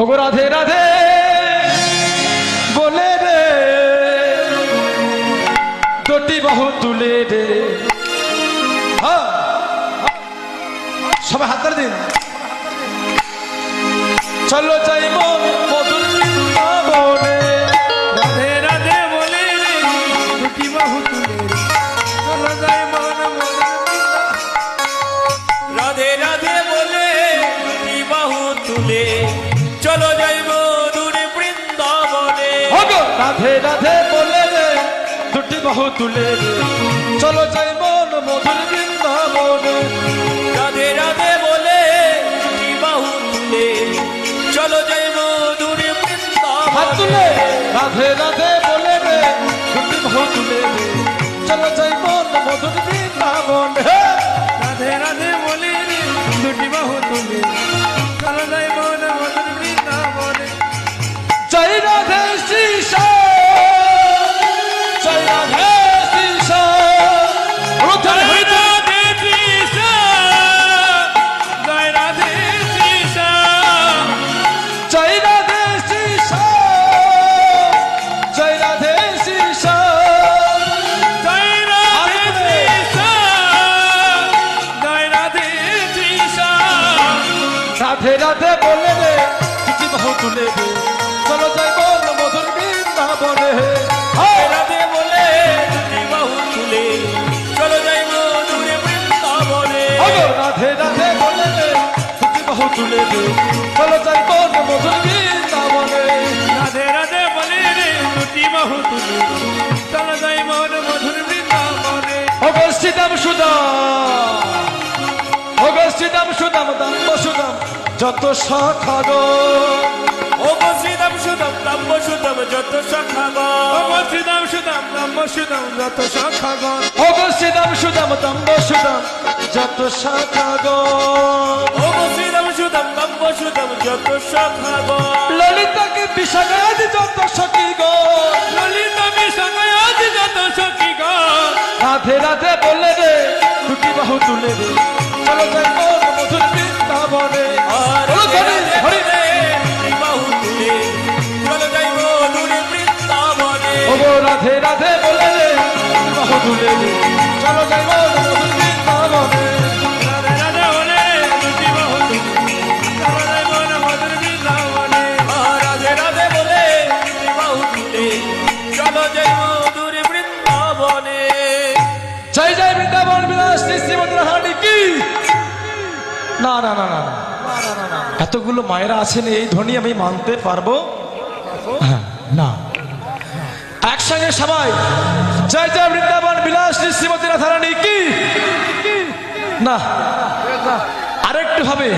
ওগো রাধে রাধে। বলে রে, দুটি বাহু তুলে রে। সবাই হাত তালি দিন। চলো চাই মন রাধে রাধে বলে রে, দুটি বাহু তুলে রে। চলো যাই মন মধুর বৃন্দাবনে। রাধে রাধে বলে, দুটি বাহু তুলে চলো যাই মধুরে বৃন্দাবনে। তুলে। রাধে রাধে বলে রে, দুটি বাহু তুলে রে। চলো যাই মন মধুর বৃন্দাবনে। রাধে রাধে বলে রে দুটি বাহু তুলে রে চলো যাই মন মধুর বৃন্দাবনে। জয় রাধে বলে দুটি বাহু তুলে চলো যাই মধুরে বৃন্দাবনে। রাধে রাধে বলে রে দুটি বাহু তুলে রে চলো যাই মন মধুর বৃন্দাবনে। রাধে রাধে বলে রে দুটি বাহু তুলে চলো যাই মন মধুর বৃন্দাবনে। ওগো শ্রীদাম যত শ্রীদাম সুদাম দাম সুদাম যত সুদাম সুদাম সখাগণ ওগো সুদাম সুদাম যত সুদাম সুদাম যত ললিতাকে সখী গো ললিত বিসঙ্গে যত সখীগণ রাধে বলে রে দুটি বাহু তুলে রে চলো রাধে রাধে বলে রে দুটি বাহু তুলে রে। যাই মধুর বৃন্দাবনে। রাধে রাধে বলে চলো যাই মধুর বৃন্দাবনে। জয় জয় বৃন্দাবন বিলাস কি না না না না। এতগুলো মায়েরা আছেন এই ধ্বনি আমি মানতে পারব? হ্যাঁ, না। একসঙ্গে সবাই জয় জয় বৃন্দাবন বিলাস শ্রীমতী রাধারানী কি? না। আরেকটু হবে।